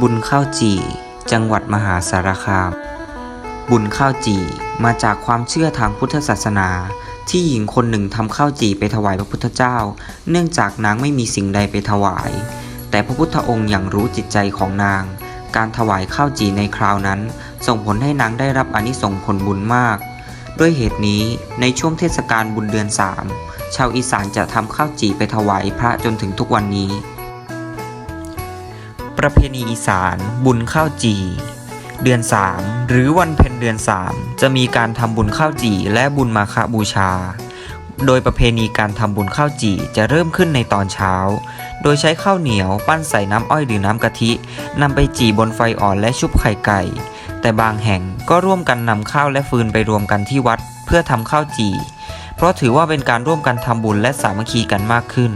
บุญข้าวจี่ จังหวัดมหาสารคาม บุญข้าวจี่มาจากความเชื่อทางพุทธศาสนา ที่หญิงคนหนึ่งทำข้าวจี่ไปถวายพระพุทธเจ้า เนื่องจากนางไม่มีสิ่งใดไปถวาย แต่พระพุทธองค์อย่างรู้จิตใจของนาง การถวายข้าวจี่ในคราวนั้น ส่งผลให้นางได้รับอนิสงส์ผลบุญมาก ด้วยเหตุนี้ในช่วงเทศกาลบุญเดือนสามชาวอีสานจะทำข้าวจี่ไปถวายพระจนถึงทุกวันนี้ ประเพณีอีสาน บุญข้าวจี เดือน 3 หรือวันเพ็ญเดือน 3 จะมีการทำบุญข้าวจีและบุญมาฆบูชา โดยประเพณีการทำบุญข้าวจีจะเริ่มขึ้นในตอนเช้า โดยใช้ข้าวเหนียวปั้นใส่น้ำอ้อยหรือน้ำกะทินำไปจีบนไฟอ่อนและชุบไข่ไก่ แต่บางแห่งก็ร่วมกันนำข้าวและฟืนไปรวมกันที่วัด เพื่อทำข้าวจี เพราะถือว่าเป็นการร่วมกันทำบุญและสามัคคีกันมากขึ้น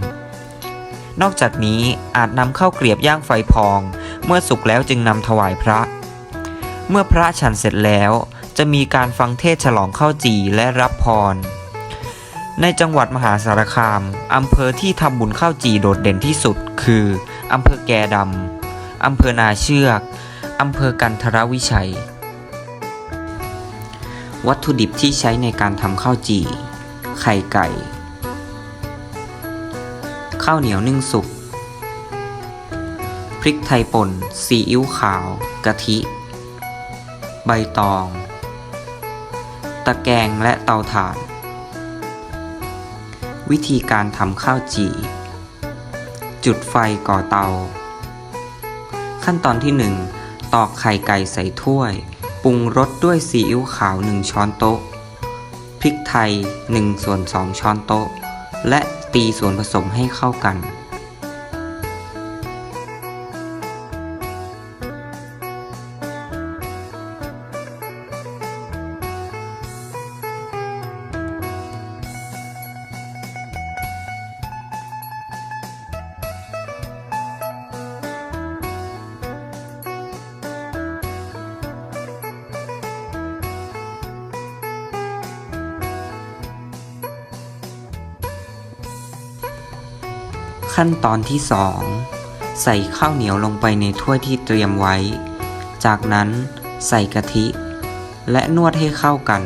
นอกจากนี้อาจนำข้าวเกรียบย่างไฟพอง เมื่อสุกแล้วจึงนำถวายพระ เมื่อพระฉันเสร็จแล้ว จะมีการฟังเทศฉลองข้าวจีและรับพร ในจังหวัดมหาสารคามอำเภอที่ทำบุญข้าวจีโดดเด่นที่สุด คืออำเภอแกดำอำเภอนาเชือกอำเภอกันทรวิชัย วัตถุดิบที่ใช้ในการทำข้าวจี ไข่ไก่ ข้าวเหนียวนึ่งสุก พริกไทยป่น ซีอิ๊วขาว กะทิ ใบตอง ตะแกรงและเตาถ่าน วิธีการทำข้าวจี่ จุดไฟก่อเตา ขั้นตอนที่ 1 ตอกไข่ไก่ใส่ถ้วย ปรุงรสด้วยซีอิ๊วขาว 1 ช้อนโต๊ะ พริกไทย 1 ส่วน 2 ช้อนโต๊ะ และตีส่วนผสมให้เข้ากัน ขั้นตอนที่ 2 ใส่ข้าวเหนียวลงไปในถ้วยที่เตรียมไว้ จากนั้นใส่กะทิ และนวดให้เข้ากัน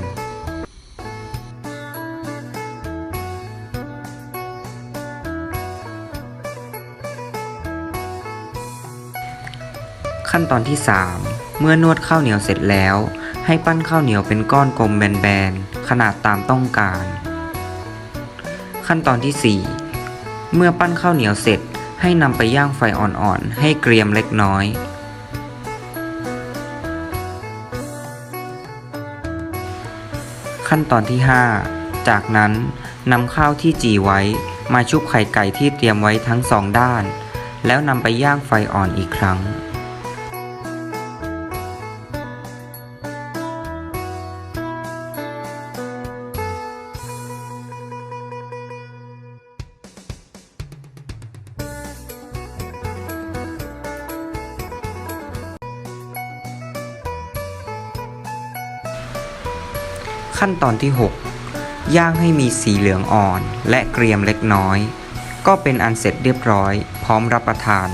ขั้นตอนที่ 3 เมื่อนวดข้าวเหนียวเสร็จแล้ว ให้ปั้นข้าวเหนียวเป็นก้อนกลมแบนๆ ขนาดตามต้องการ ขั้นตอนที่ 4 เมื่อปั้นข้าวเหนียวเสร็จให้นำไปย่างไฟอ่อนๆ ให้เกรียมเล็กน้อย ขั้นตอนที่ 5 จากนั้นนำข้าวที่จีไว้มาชุบไข่ไก่ที่เตรียมไว้ทั้งสองด้าน แล้วนำไปย่างไฟอ่อนอีกครั้ง ขั้นตอนที่ 6 ย่างให้มีสีเหลืองอ่อน และเกรียมเล็กน้อย ก็เป็นอันเสร็จเรียบร้อย พร้อมรับประทาน